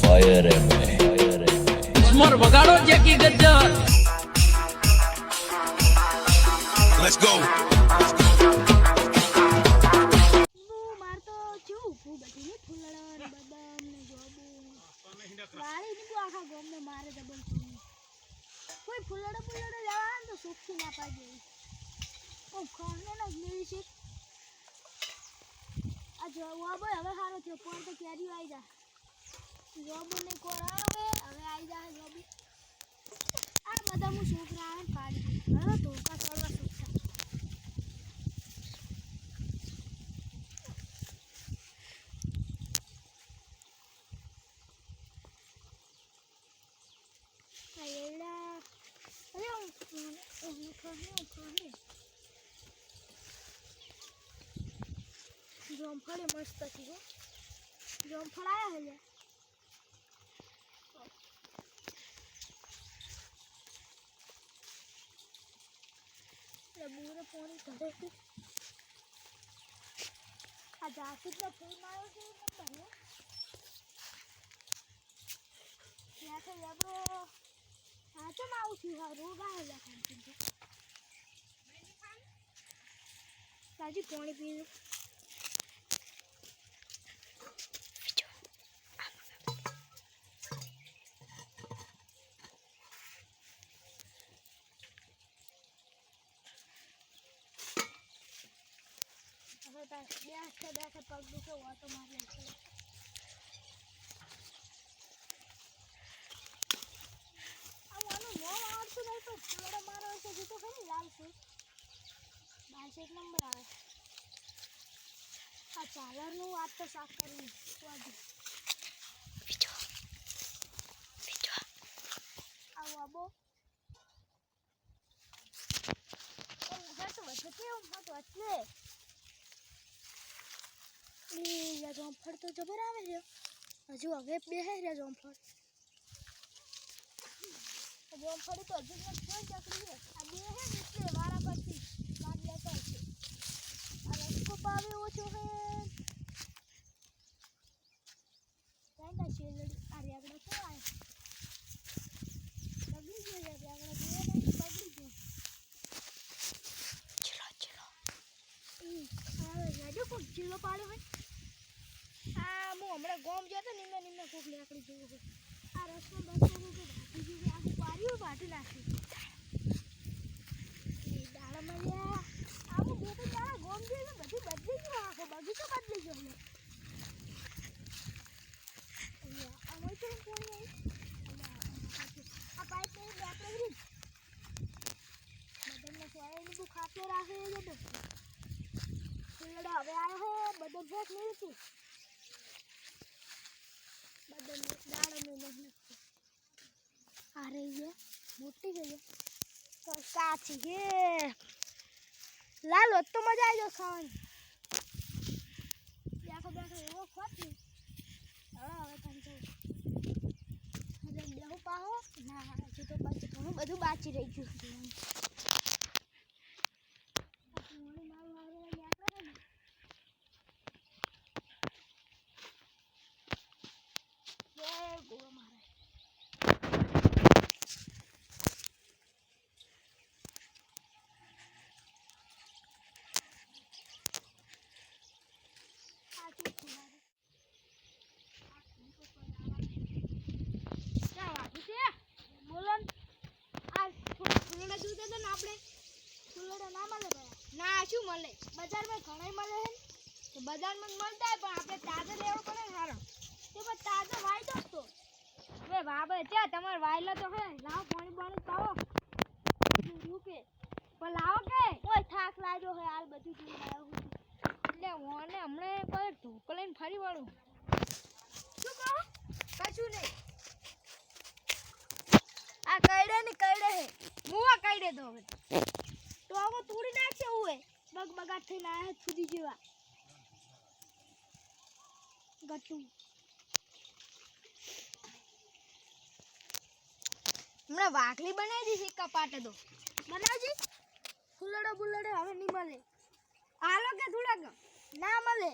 Fire એમ ઉસ્મર વગાડો Jackie Gajjar. Let's go. કોઈ ફૂલડો ફૂલડો લેવા તો ના પાડી ઓ ખાને ન મેરી આ જો હવે સારો થયો. પણ તો કેરી આવી જા. જોબુ ને કોર આવે હવે આવી જા જોબ આ બધા હું છોકરા આવે પાડી હવે ધોકા. Ayun. Ayun. જોમફળ મસ્ત હો જોમફળ આવ્યા હે બુરે પોણી કરે છે. આ જાસૂદનો ફૂલ મારો છે નંબર હે ત્યાંથી આપણો ચમ આવું છું? હા, રોગ આવેલા ખાન તાજી પાણી પીવું. હવે તાર બે હાથે બે હાથે પગ દુખે ઓટો મારી છે આ આનું મોં આવડતું નહીં તો ફૂલડો મારો હશે જીતો ખરી લાવશું ફૂલ એક નંબર આવે આ ચાલરનું વાત તો સાફ કરવું આવો આબો હતું હતું કેવું હતું એટલે એ યા જોમફળ તો જબર આવે છે. હજુ હવે બેહે રહ્યા જોમફળ જોમફળી તો હજુ નથી ચકડી છે. આ બે હે ને વારા પરથી બાદ તો છે. આ રસ્કો પાવે ઓછો હે કાંઈ શેલડી આ રેગડો શું આવે. બગડી ગયો રેગડો ને બગડી ગયો. ઈ, આવે જાજો કોક ચીલો પાડ્યો હોય. આ હું હમણાં ગોમ ગયો તો નિમે નિમે કોક લેકડી જોયું છે. આ રસમાં બસો રૂપિયા ભાટી જેવી આખું પાર્યું ભાટી નાખ્યું દાડામાં લ્યા આવું બે તો દાડા ગોમ ગયો એટલે બધી બદલી ગયો આખો બગીચો બદલી ગયો અહીંયા, આ હોય તો નહીં આ પાઇપ તો લેકડી રીત બદલને સોયાની બુક ખાતો રાખે બધું. હવે આવ્યો હે બધો ભેટ નહીં બધો દાડો નહીં નથી આ રહી છે મોટી ગઈ છે તો કાચી ગે લાલ હોત તો મજા આવી જાય ખાવાની બેઠો બેઠો એવો ખોટ હવે હવે તને હવે બેહું પાહો ના હજુ ઘણું બધું બાચી રહી ગયું છે આ પોણી મારું હારું નીકળે છે ને જય ગોવા મહારાજ સાચું છે મારે. આ ફૂલ તો પણ આવા. ક્યાં વાગ્યું છે? બોલો ને. આ ફૂ- ફૂલોડા જોતા હતા ને આપણે? ફૂલોડા ના મળે ના, શું મળે? બજારમાં ઘણાય મળે છે. તો બજારમાં મળતા પણ આપણે તાજો લેવો પડે ને સારો તે પણ તાજો વાયદો જ તો. હવે બાબે ત્યાં તમારે વાયલો તો હે, લાવો પાણી પાણી પાવો કે પણ લાવો કે? કોઈ થાક લાગ્યો હોય હાલ બધું જોઈ આવ્યો હું. એટલે મને હમણાં કોઈ ઢોક લઈને ફરી વળું. શું કહો? કશું નહીં. આ કઈડે ને કઈડે હે. આ કઈડે દો હવે. તો આવો તોડી નાખશે હું એ બગ બગાટ થઈને આયા સુધી જેવા. ગટુ હમણાં વાઘલી બનાવી દીધી કપાટ તો. બનાવજી. ફૂલડો બુલડો હવે નહીં મળે. હાલો કે થોડાક. ના મળે.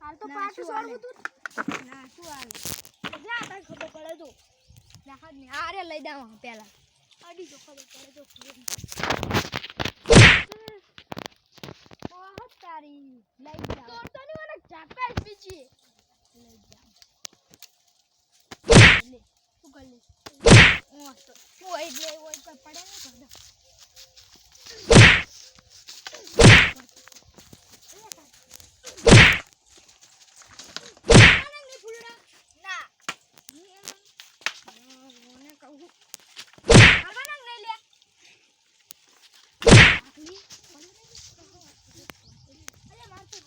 હાલ તો પાછું સોળવું તું ના શું હાલ? પડે જો બહુ તારી. લઈ જાવ તો તો ની મને ચાપે બીજી લઈ લે શું કર લે. તો એટલે ઓય પર પડે ને કર દો ના મને કહું આવવાના નહીં લે અરે માર તો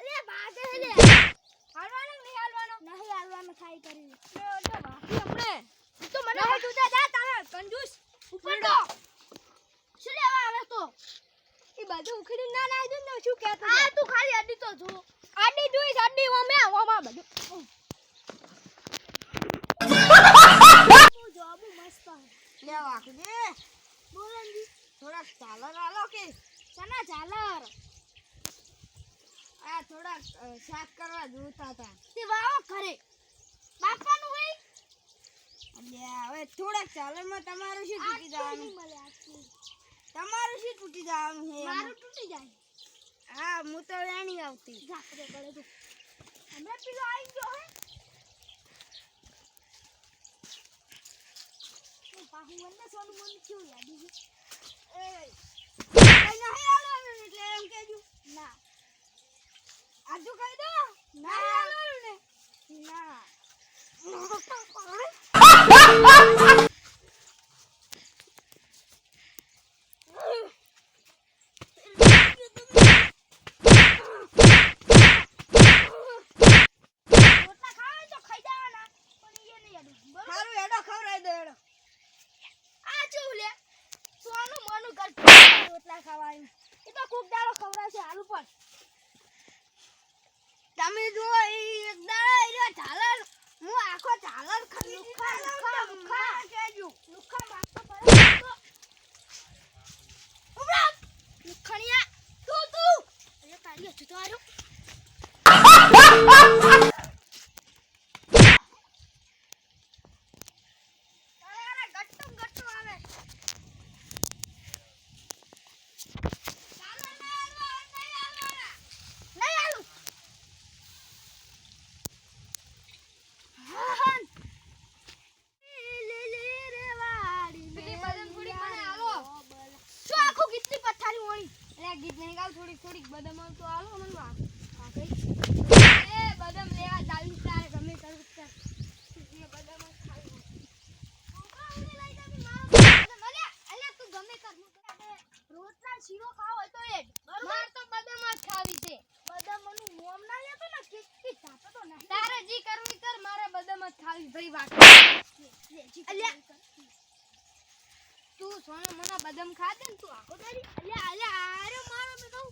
અરે બાગે લે હાલવાનો નહીં હાલવાનો નહીં હાલવાનો થાય કરી લે તો બાકી હમણે તો મને જુદા જા તારે કંજૂસ ઉપર તો શું લેવા આવે તો એ બધું ઉખડી ના લાવી દઉં ને શું કહેતો આ તું ખાલી અડી તો જો અડી જોઈશ અડી ઓમે ઓમાં બધું તું જોબુ મસ્ત લે વાકજે બોલંજી થોડાક ચાલર આલો કે સના ચાલર આ થોડા શાક કરવા જોતા હતા. તે વાવો ઘરે. બાપાનું હોય? અલ્યા હવે થોડાક ચાલરમાં તમારું શું તૂટી જવાનું? તમારું શું તૂટી જવાનું છે મારું તૂટી જાય. હા હું તો વેણી આવતી. ઝાકરે પડે તો. હમણાં પેલો આવી ગયો હે. પાહુ વંદે સોનું મન ક્યું યાદ છે? એ ના આજુ કહી દો ના આવવાનું ને ના રોટલા ખાવા તો ખાઈ જવાના પણ એ નહીં અડું બરોબર સારું એડો ખવરાઈ દો એડો આ ચૂ લે સોનું મોનું કર રોટલા ખાવાનું એ તો કોક દાડો ખવડાવશે હાલું પણ તમે જુઓ એ એક દાડો એ રહ્યો ઝાલર હું આખો ઝાલર ખાઈ લુખા લુખા લુખા કેજો લુખા મારતો પડે તો ઉભરા લુખણિયા તું તું અરે તારી હજુ તો આરો અરે અરે ગટ્ટું ગટ્ટું આવે ચાલો ને આલો નહીં આલો નહીં આલું હાહન લીલી રે વાડી પેલી બદામ થોડીક મને આલો. શું આખું ગીતની પથારી વળી અરે ગીત નહીં ગાવ થોડીક થોડીક બદામ તો આલો મને વાત આ કઈ એ બદામ લેવા ચાલી તારે ગમે તારું કર એ બદામ જ ખાવી ઉભરાવને લઈ જા બી મારો બદામ અલ્યા અલ્યા તું ગમે કર હું તને રોટલા શીરો ખાવ હોય તો એ માર તો બદામ જ ખાવી છે. બદામનું મોમ ના લેતો ને કે કે જાતો તો નહીં. તારે જી કરવી કર મારે બદામ જ ખાવી ભાઈ વાત તું સોના મને બદામ ખા દે ને તું આખો તારી અલ્યા અલ્યા આરે મારો મે કહું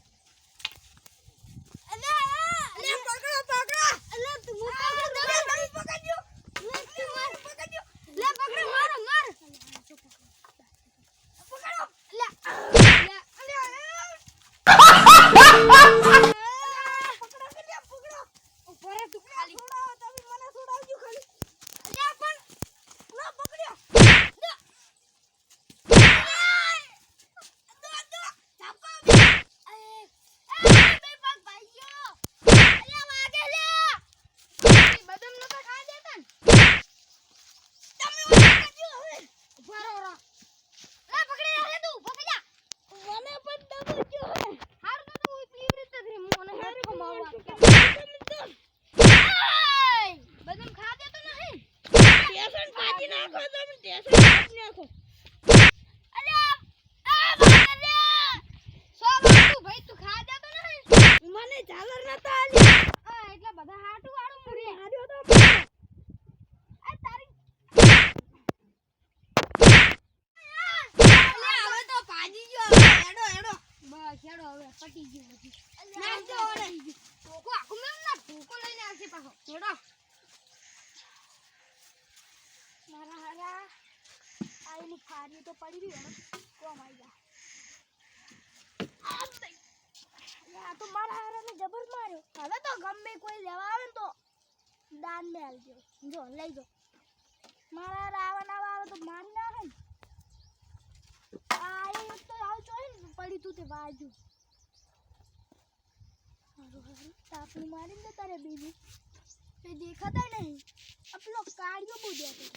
અલ્યા અલ્યા પકડો પકડો અલ્યા તું હું પકડો તમે પકડજો લે તું માર પકડજો લે પકડો મારો માર પકડો અલ્યા અલ્યા અલ્યા પકડો અલ્યા પકડો ઉપર હે તું ખાલી છોડાવો તમે મને છોડાવજો ખાલી અલ્યા પણ લો પકડ્યો દો દો દો ચાપકો એ એ બે પગ ભાઈયો અલ્યા વાગે લે ઈ બદામ નતા ખાઈ દેતા ને તમે વાગે હવે ઊભા રહો રહો. લે પકડી લે તું પકડ્યા મને પણ દબો જો હે હારું તો તું એટલી રીતે જ રે હું મને હેઠો મારવા બદામ ખા દેતો નહીં ટેશન પાજી નાખો તમે ટેશન પાજી નાખો અલ્યા આ વાગે લે સો તું ભાઈ તું ખા દેતો નહીં ઝાલર નતા આલી. એટલે બધા હાટું વાળું મુરે તો. આ તારી અલ્યા હવે તો પાજી ગયો. હવે એડો એડો બસ હેડો હવે પટી ગયું બધું. નાખજો હવે. ટોકો આખું મેં ના ટોકો લઈને આવશે પાછો. હેડો. મારા હારા. આઈની ખારી તો પડી રહી કોમ આવી જા. આ તો મારા હારાને જબર માર્યો. હવે તો ગમે કોઈ લેવા આવે ને તો દાન ને આલજો જો, લઈ જો. મારા રાવા ના આવે તો મારી ના હે આ તો આવ ચોરી ને, પડી તું તે બાજુ. હારું હારું. તાપણી મારીને તો તારે બીજી. એ દેખાતા નહીં. આપલો પેલો કાળિયો બહુ દેખાય